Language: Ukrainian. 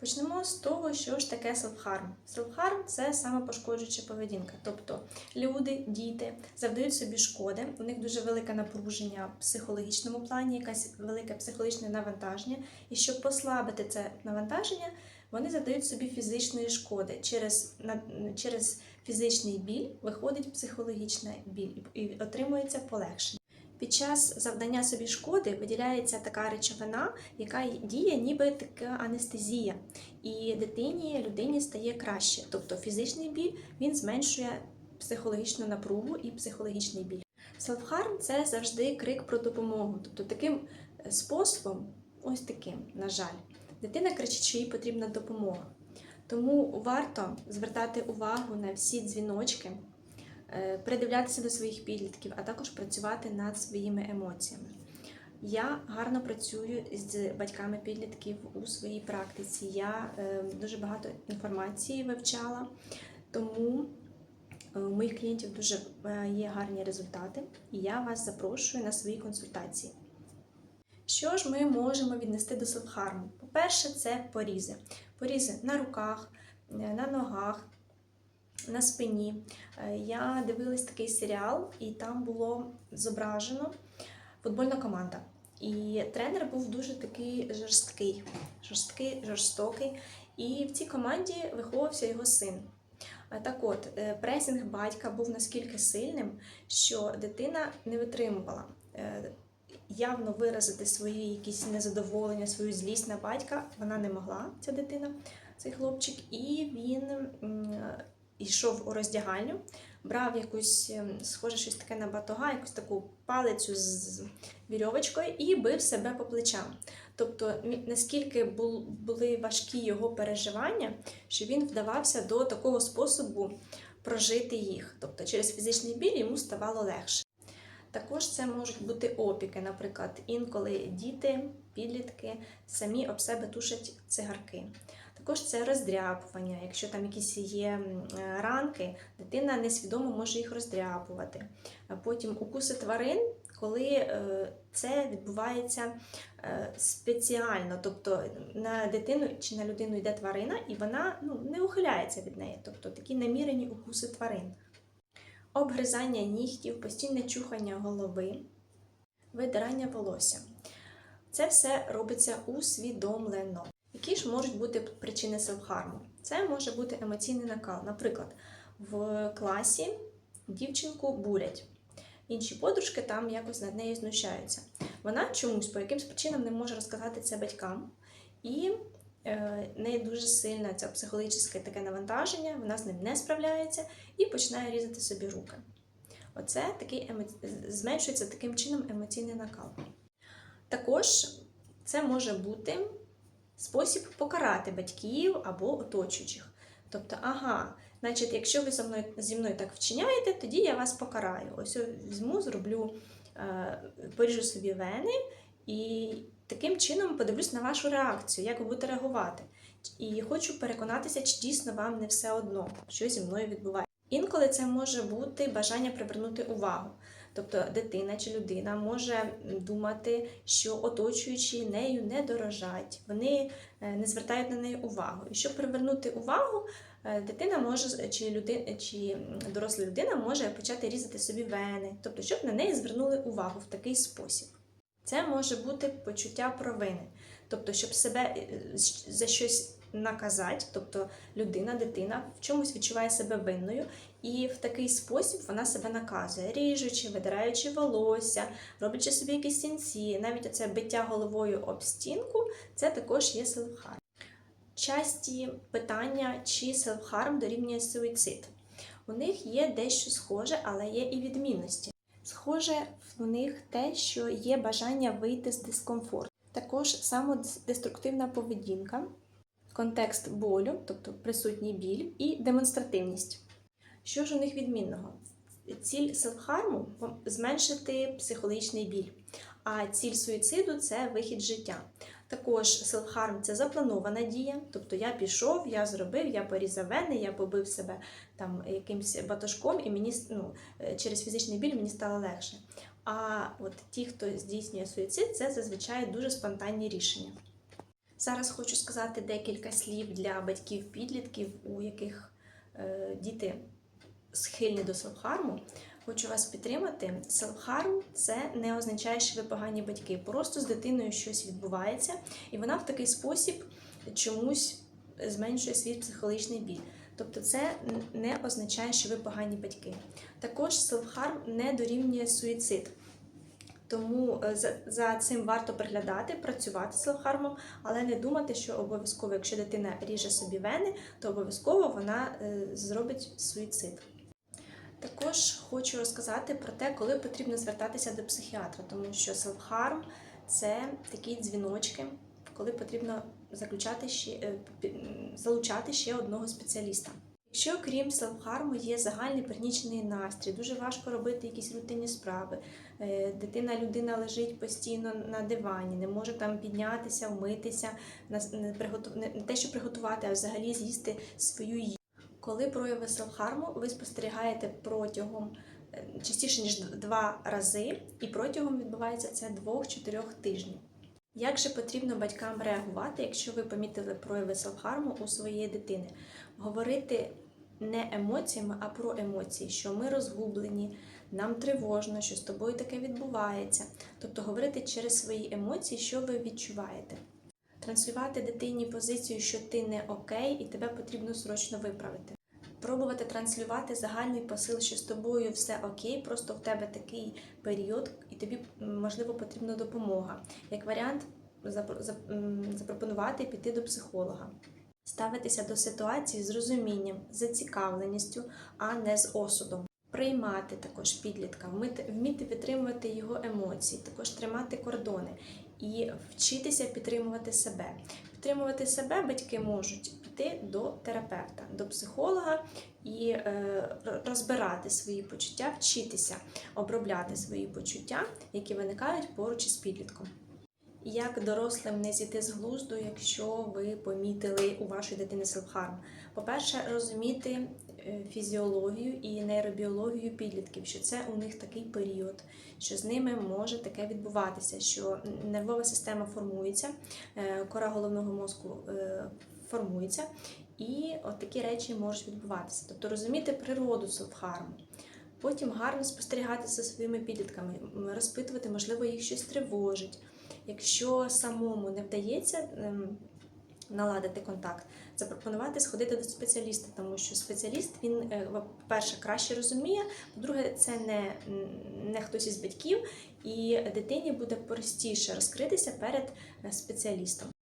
Почнемо з того, що ж таке селфхарм. Селфхарм це самопошкоджуюча поведінка. Тобто люди, діти завдають собі шкоди, у них дуже велике напруження в психологічному плані, якесь велике психологічне навантаження. І щоб послабити це навантаження, вони завдають собі фізичної шкоди. Через, через фізичний біль виходить психологічний біль і отримується полегшення. Під час завдання собі шкоди виділяється така речовина, яка діє ніби така анестезія, і дитині, людині стає краще. Тобто фізичний біль він зменшує психологічну напругу і психологічний біль. Селфхарм це завжди крик про допомогу. Тобто таким е, способом, ось таким, на жаль, дитина кричить, що їй потрібна допомога. Тому варто звертати увагу на всі дзвіночки, придивлятися до своїх підлітків, а також працювати над своїми емоціями. Я гарно працюю з батьками підлітків у своїй практиці. Я е, дуже багато інформації вивчала, тому е, у моїх клієнтів дуже е, є гарні результати, і я вас запрошую на свої консультації. Що ж ми можемо віднести до селфхарму? По-перше, це порізи. Порізи на руках, е, на ногах, на спині. Е, Я дивилась такий серіал, і там було зображено футбольна команда. І тренер був дуже такий жорсткий, жорсткий, жорстокий. І в цій команді виховувався його син. Так от, е, пресінг батька був наскільки сильним, що дитина не витримувала е, явно виразити свої якісь незадоволення, свою злість на батька. Вона не могла, ця дитина, цей хлопчик, і він йшов у роздягальню, брав якусь, ем, схоже, щось таке на батога, якусь таку палицю з вірьовочкою і бив себе по плечам. Тобто, наскільки були важкі його переживання, що він вдавався до такого способу прожити їх. Тобто, через фізичний біль йому ставало легше. Також це можуть бути опіки, наприклад, інколи діти, підлітки самі об себе тушать цигарки. Також це роздряпування. Якщо там якісь є е, ранки, дитина несвідомо може їх роздряпувати. Потім укуси тварин, коли е, це відбувається е, спеціально, тобто на дитину чи на людину йде тварина, і вона ну, не ухиляється від неї. Тобто такі намірені укуси тварин обгризання нігтів, постійне чухання голови, видирання волосся. Це все робиться усвідомлено. Які ж можуть бути причини селфхарму? Це може бути емоційний накал. Наприклад, в класі дівчинку бурять. Інші подружки там якось над нею знущаються. Вона чомусь по якимсь причинам не може розказати це батькам, і е, неї дуже сильне це психологічне таке навантаження, вона з ним не справляється і починає різати собі руки. Оце такий емо... зменшується таким чином емоційний накал. Також це може бути спосіб покарати батьків або оточуючих. Тобто, ага, значить, якщо ви зі мною, зі мною так вчиняєте, тоді я вас покараю. Ось візьму, зроблю, е, собі вени і таким чином подивлюсь на вашу реакцію, як ви будете реагувати. І хочу переконатися, чи дійсно вам не все одно, що зі мною відбувається. Інколи це може бути бажання привернути увагу. Тобто дитина чи людина може думати, що оточуючі нею не дорожать, вони е, не звертають на неї увагу. І щоб привернути увагу, е, дитина може чи людина, чи доросла людина може почати різати собі вени, тобто, щоб на неї звернули увагу в такий спосіб. Це може бути почуття провини, тобто, щоб себе е, за щось наказати, тобто людина, дитина в чомусь відчуває себе винною, і в такий спосіб вона себе наказує, ріжучи, видираючи волосся, роблячи собі якісь сінці, навіть оце биття головою об стінку, це також є селфхарм. Часті питання, чи селфхарм дорівнює суїцид. У них є дещо схоже, але є і відмінності. Схоже в них те, що є бажання вийти з дискомфорту. Також самодеструктивна поведінка, контекст болю, тобто присутній біль, і демонстративність. Що ж у них відмінного? Ціль селфхарму зменшити психологічний біль, а ціль суїциду це вихід життя. Також селфхарм це запланована дія, тобто я пішов, я зробив, я порізав вени, я побив себе там якимсь батошком, і мені ну, е, через фізичний біль мені стало легше. А от ті, хто здійснює суїцид, це зазвичай дуже спонтанні рішення. Зараз хочу сказати декілька слів для батьків-підлітків, у яких е, діти схильні до селфхарму. Хочу вас підтримати. Селфхарм це не означає, що ви погані батьки. Просто з дитиною щось відбувається, і вона в такий спосіб чомусь зменшує свій психологічний біль. Тобто, це не означає, що ви погані батьки. Також селфхарм не дорівнює суїцид. Тому е, за, за цим варто приглядати, працювати з селфхармом, але не думати, що обов'язково, якщо дитина ріже собі вени, то обов'язково вона е, зробить суїцид. Також хочу розказати про те, коли потрібно звертатися до психіатра, тому що селфхарм це такі дзвіночки, коли потрібно заключати ще, е, залучати ще одного спеціаліста. Якщо крім селфхарму є загальний пригнічений настрій, дуже важко робити якісь рутинні справи. е, Дитина, людина лежить постійно на дивані, не може там піднятися, вмитися, не, те, що приготувати, а взагалі з'їсти свою їжу. Коли прояви селфхарму ви спостерігаєте протягом е, частіше ніж два рази, і протягом відбувається це двох-чотирьох тижнів. Як же потрібно батькам реагувати, якщо ви помітили прояви селфхарму у своєї дитини? Говорити не емоціями, а про емоції, що ми розгублені, нам тривожно, що з тобою таке відбувається. Тобто говорити через свої емоції, що ви відчуваєте. Транслювати дитині позицію, що ти не окей, і тебе потрібно срочно виправити. Пробувати транслювати загальний посил, що з тобою все окей, просто в тебе такий період, і тобі можливо потрібна допомога. Як варіант, запропонувати піти до психолога. Ставитися до ситуації з розумінням, зацікавленістю, а не з осудом. Приймати також підлітка, вміти, підтримувати його емоції, також тримати кордони і вчитися підтримувати себе. Підтримувати себе батьки можуть піти до терапевта, до психолога і е, розбирати свої почуття, вчитися обробляти свої почуття, які виникають поруч із підлітком. Як дорослим не зійти з глузду, якщо ви помітили у вашої дитини селфхарм? По-перше, розуміти фізіологію і нейробіологію підлітків, що це у них такий період, що з ними може таке відбуватися, що нервова система формується, е, кора головного мозку е, формується, і от такі речі можуть відбуватися. Тобто розуміти природу селфхарму. Потім гарно спостерігати за своїми підлітками, розпитувати, можливо, їх щось тривожить. Якщо самому не вдається ем, наладити контакт, запропонувати сходити до спеціаліста, тому що спеціаліст він, е, по-перше, краще розуміє, по-друге, це не, не хтось із батьків, і дитині буде простіше розкритися перед е, спеціалістом.